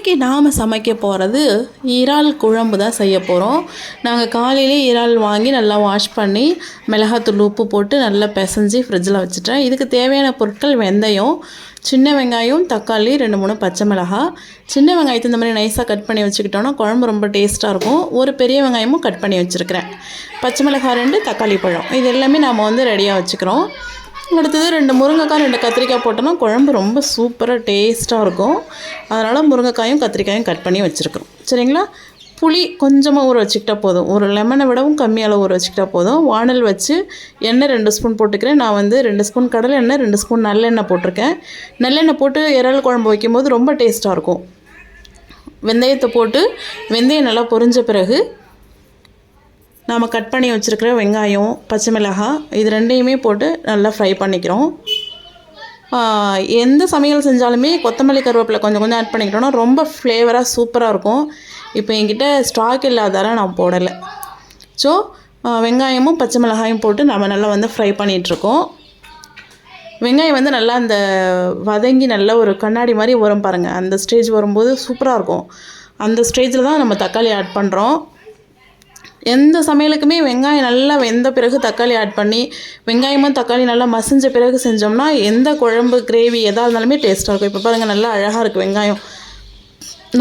இன்றைக்கி நாம் சமைக்க போகிறது இறால் குழம்பு தான் செய்ய போகிறோம் நாங்கள் காலையிலே இறால் வாங்கி நல்லா வாஷ் பண்ணி மிளகாத்தூள் உப்பு போட்டு நல்லா பிசைஞ்சு ஃப்ரிட்ஜில் வச்சுட்டேன். இதுக்கு தேவையான பொருட்கள் வெந்தயம் சின்ன வெங்காயம் தக்காளி ரெண்டு மூணு பச்சை மிளகாய். சின்ன வெங்காயத்தை இந்த மாதிரி நைஸாக கட் பண்ணி வச்சுக்கிட்டோன்னா குழம்பு ரொம்ப டேஸ்ட்டாக இருக்கும். ஒரு பெரிய வெங்காயமும் கட் பண்ணி வச்சுருக்கிறேன் பச்சை மிளகா ரெண்டு தக்காளி பழம். இது எல்லாமே நாம் வந்து ரெடியாக வச்சுக்கிறோம். அடுத்தது ரெண்டு முருங்கைக்காய் ரெண்டு கத்திரிக்காய் போட்டோன்னா குழம்பு ரொம்ப சூப்பராக டேஸ்ட்டாக இருக்கும். அதனால் முருங்கைக்காயும் கத்திரிக்காயும் கட் பண்ணி வச்சுருக்குறோம். சரிங்களா? புளி கொஞ்சமாக ஊற வச்சுக்கிட்டா போதும். ஒரு லெமனை விடவும் கம்மியாக ஊற வச்சுக்கிட்டா போதும். வானல் வச்சு எண்ணெய் ரெண்டு ஸ்பூன் போட்டுக்கிறேன். நான் வந்து ரெண்டு ஸ்பூன் கடலை எண்ணெய் ரெண்டு ஸ்பூன் நல்லெண்ணெய் போட்டிருக்கேன். நல்லெண்ணெய் போட்டு இறால் குழம்பு வைக்கும்போது ரொம்ப டேஸ்ட்டாக இருக்கும். வெந்தயத்தை போட்டு வெந்தயம் நல்லா பொரிஞ்ச பிறகு நாம் கட் பண்ணி வச்சுருக்கிற வெங்காயம் பச்சை மிளகாய் இது ரெண்டையுமே போட்டு நல்லா ஃப்ரை பண்ணிக்கிறோம். எந்த சமையல் செஞ்சாலுமே கொத்தமல்லி கருவேப்பிலை கொஞ்சம் கொஞ்சம் ஆட் பண்ணிக்கிட்டோன்னா ரொம்ப ஃப்ளேவராக சூப்பராக இருக்கும். இப்போ என்கிட்ட ஸ்டாக் இல்லாதால நான் போடலை. ஸோ வெங்காயமும் பச்சை மிளகாயும் போட்டு நம்ம நல்லா வந்து ஃப்ரை பண்ணிகிட்ருக்கோம் வெங்காயம் வந்து நல்லா அந்த வதங்கி நல்லா ஒரு கண்ணாடி மாதிரி வரும் பாருங்கள் அந்த ஸ்டேஜ் வரும்போது சூப்பராக இருக்கும். அந்த ஸ்டேஜில் தான் நம்ம தக்காளி ஆட் பண்ணுறோம் எந்த சமையலுக்குமே வெங்காயம் நல்லா வெந்த பிறகு தக்காளி ஆட் பண்ணி வெங்காயமும் தக்காளி நல்லா மசிஞ்ச பிறகு செஞ்சோம்னா எந்த குழம்பு கிரேவி எதாக இருந்தாலுமே டேஸ்ட்டாக இருக்கும். இப்போ பாருங்கள் நல்லா அழகாக இருக்குது வெங்காயம்.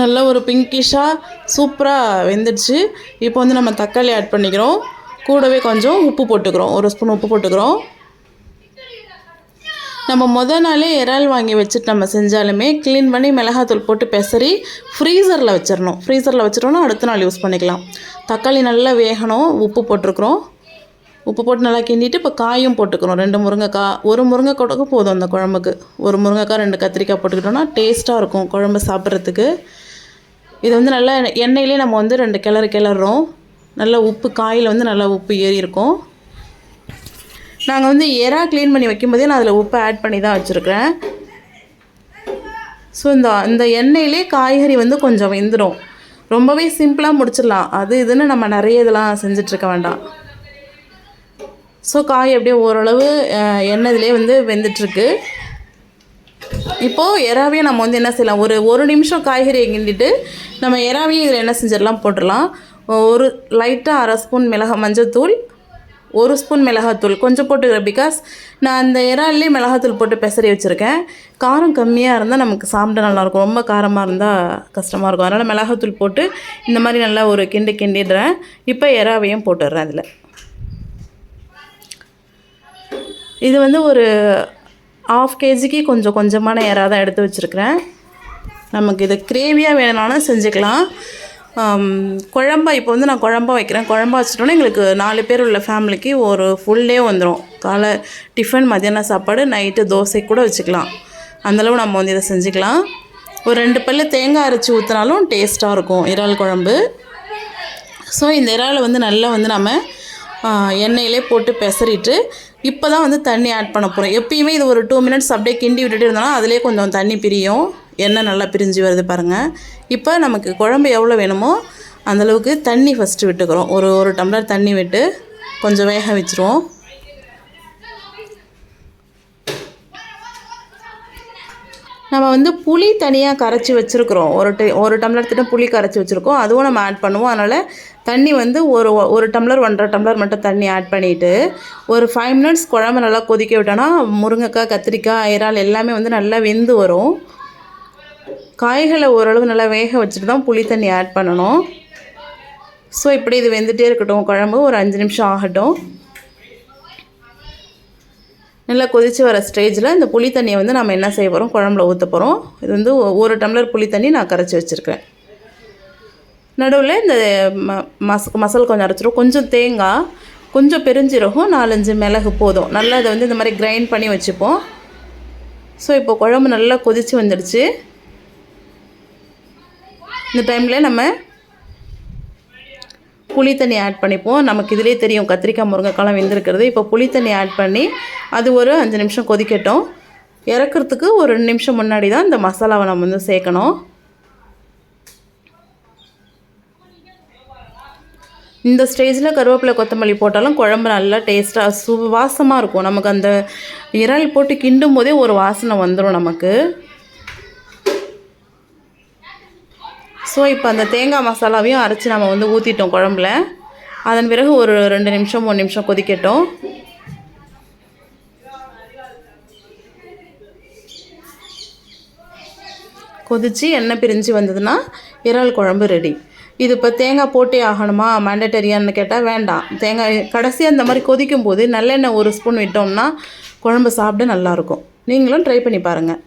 நல்ல ஒரு பிங்கிஷாக சூப்பராக வெந்துடுச்சு. இப்போ வந்து நம்ம தக்காளி ஆட் பண்ணிக்கிறோம். கூடவே கொஞ்சம் உப்பு போட்டுக்கிறோம். ஒரு ஸ்பூன் உப்பு போட்டுக்கிறோம். நம்ம மொதல் நாளே இறால் வாங்கி வச்சுட்டு நம்ம செஞ்சாலுமே க்ளீன் பண்ணி மிளகாத்தூள் போட்டு பெசரி ஃப்ரீசரில் வச்சிடணும் ஃப்ரீசரில் வச்சிட்டோம்னா அடுத்த நாள் யூஸ் பண்ணிக்கலாம். தக்காளி நல்லா வேகணும். உப்பு போட்டிருக்கிறோம். உப்பு போட்டு நல்லா கிண்டிட்டு இப்போ காயும் போட்டுக்கிறோம் ரெண்டு முருங்கைக்காய் ஒரு முருங்கைக்காய்க்கு போதும் அந்த குழம்புக்கு. ஒரு முருங்கைக்காய் ரெண்டு கத்திரிக்காய் போட்டுக்கிட்டோம்னா டேஸ்ட்டாக இருக்கும் குழம்பு சாப்பிட்றதுக்கு. இது வந்து நல்லா எண்ணெயிலே நம்ம வந்து ரெண்டு கிளறு கிளறோம் நல்லா உப்பு காயில் வந்து நல்லா உப்பு ஏறி இருக்கும் நாங்கள் வந்து எறா க்ளீன் பண்ணி வைக்கும்போதே நான் அதில் உப்பு ஆட் பண்ணி தான் வச்சுருக்கிறேன். ஸோ இந்த இந்த எண்ணெயிலே காய்கறி வந்து கொஞ்சம் வெந்துடும் ரொம்பவே சிம்பிளாக முடிச்சிடலாம். அது இதுன்னு நம்ம நிறைய இதெல்லாம் செஞ்சிட்ருக்க வேண்டாம். ஸோ காய் அப்படியே ஓரளவு எண்ணெயிலே வந்து வெந்துட்டுருக்கு இப்போது எறாவே நம்ம வந்து என்ன செய்யலாம்? ஒரு ஒரு நிமிஷம் காய்கறியை கிண்டிட்டு நம்ம எறாவையும் இதில் என்ன செஞ்சிடலாம்? போட்டுடலாம். ஒரு லைட்டாக அரை ஸ்பூன் மிளகா மஞ்சத்தூள் ஒரு ஸ்பூன் மிளகாத்தூள். கொஞ்சம் போட்டுக்கிறேன் பிகாஸ் நான் அந்த இறால்லே மிளகாத்தூள் போட்டு பெசரி வச்சுருக்கேன். காரம் கம்மியாக இருந்தால் நமக்கு சாப்பிட நல்லாயிருக்கும். ரொம்ப காரமாக இருந்தால் கஷ்டமாக இருக்கும். அதனால் மிளகாத்தூள் போட்டு இந்த மாதிரி நல்லா ஒரு கிண்டு கிண்டிடுறேன். இப்போ இறாவையும் போட்டுடுறேன் அதில். இது வந்து ஒரு ஆஃப் கேஜிக்கு கொஞ்சம் கொஞ்சமான இறா தான் எடுத்து வச்சுருக்கிறேன். நமக்கு இது கிரேவியாக வேணும்னாலும் செஞ்சுக்கலாம். குழம்பா இப்போ வந்து நான் குழம்பா வைக்கிறேன். குழம்பா வச்சிட்டோன்னா எங்களுக்கு நாலு பேர் உள்ள ஃபேமிலிக்கு ஒரு ஃபுல் டே வந்துடும் காலை டிஃபன் மதியானம் சாப்பாடு நைட்டு தோசை கூட வச்சுக்கலாம். அந்தளவு நம்ம வந்து இதை செஞ்சுக்கலாம். ஒரு ரெண்டு பல்லு தேங்காய் அரைச்சி ஊற்றினாலும் டேஸ்ட்டாக இருக்கும். இறால் குழம்பு. ஸோ இந்த இறாலை வந்து நல்லா வந்து நம்ம எண்ணெயிலே போட்டு பெசரிட்டு இப்போ தான் வந்து தண்ணி ஆட் பண்ண போகிறோம் எப்பயுமே இது ஒரு டூ மினிட்ஸ் அப்படியே கிண்டி விட்டுட்டு இருந்தோம்னா அதிலே கொஞ்சம் தண்ணி பிரியும். எண்ணெய் நல்லா பிரிஞ்சு வருது பாருங்கள் இப்போ நமக்கு குழம்பு எவ்வளோ வேணுமோ அந்தளவுக்கு தண்ணி ஃபஸ்ட்டு விட்டுக்கிறோம். ஒரு ஒரு டம்ளர் தண்ணி விட்டு கொஞ்சம் வேக வச்சுருவோம். நம்ம வந்து புளி தனியாக கரைச்சி வச்சுருக்குறோம். ஒரு டி ஒரு டம்ளர் திட்ட புளி கரைச்சி வச்சுருக்கோம். அதுவும் நம்ம ஆட் பண்ணுவோம். அதனால் தண்ணி வந்து ஒரு ஒரு டம்ளர் ஒன்றரை டம்ளர் மட்டும் தண்ணி ஆட் பண்ணிவிட்டு ஒரு ஃபைவ் மினிட்ஸ் குழம்பு நல்லா கொதிக்க விட்டோன்னா முருங்கைக்காய் கத்திரிக்காய் இறால் எல்லாமே வந்து நல்லா வெந்து வரும். காய்களை ஓரளவு நல்லா வேக வச்சுட்டு தான் புளி தண்ணி ஆட் பண்ணணும். ஸோ இப்படி இது வெந்துகிட்டே இருக்கட்டும். குழம்பு ஒரு அஞ்சு நிமிஷம் ஆகட்டும். நல்லா கொதித்து வர ஸ்டேஜில் இந்த புளி தண்ணியை வந்து நம்ம என்ன செய்ய போகிறோம் குழம்புல ஊற்ற போகிறோம் இது வந்து ஒரு டம்ளர் புளி தண்ணி நான் கரைச்சி வச்சுருக்கேன் நடுவில் இந்த ம மஸ் மசால் கொஞ்சம் அரைச்சிரும் கொஞ்சம் தேங்காய் கொஞ்சம் பெருஞ்சீரகம் நாலஞ்சு மிளகு போதும். நல்லா இதை வந்து இந்த மாதிரி கிரைண்ட் பண்ணி வச்சுப்போம். ஸோ இப்போ குழம்பு நல்லா கொதித்து வந்துடுச்சு. இந்த டைமில் நம்ம புளி தண்ணி ஆட் பண்ணிப்போம். நமக்கு இதிலே தெரியும் கத்திரிக்காய் முருங்கைக்காலாம் வெந்திருக்கிறது. இப்போ புளி தண்ணி ஆட் பண்ணி அது ஒரு அஞ்சு நிமிஷம் கொதிக்கட்டும். இறக்கிறதுக்கு ஒரு ரெண்டு நிமிஷம் முன்னாடி தான் இந்த மசாலாவை நம்ம வந்து சேர்க்கணும். இந்த ஸ்டேஜில் கருவேப்பிலை கொத்தமல்லி போட்டாலும் குழம்பு நல்லா டேஸ்ட்டாக சு வாசமாக இருக்கும். நமக்கு அந்த இறால் போட்டு கிண்டும் போதே ஒரு வாசனை வந்துடும் நமக்கு. ஸோ இப்போ அந்த தேங்காய் மசாலாவையும் அரைச்சி நம்ம வந்து ஊற்றிட்டோம் குழம்புல. அதன் பிறகு ஒரு ரெண்டு நிமிஷம் மூணு நிமிஷம் கொதிக்கட்டும். கொதித்து எண்ணெய் பிரிஞ்சு வந்ததுன்னா இறால் குழம்பு ரெடி இது இப்போ தேங்காய் போட்டே ஆகணுமா? மேண்டட்டரியான்னு கேட்டால் வேண்டாம். தேங்காய் கடைசியாக இந்த மாதிரி கொதிக்கும் போது நல்லெண்ணெய் ஒரு ஸ்பூன் விட்டோம்னா குழம்பு சாப்பிட நல்லாயிருக்கும் நீங்களும் ட்ரை பண்ணி பாருங்கள்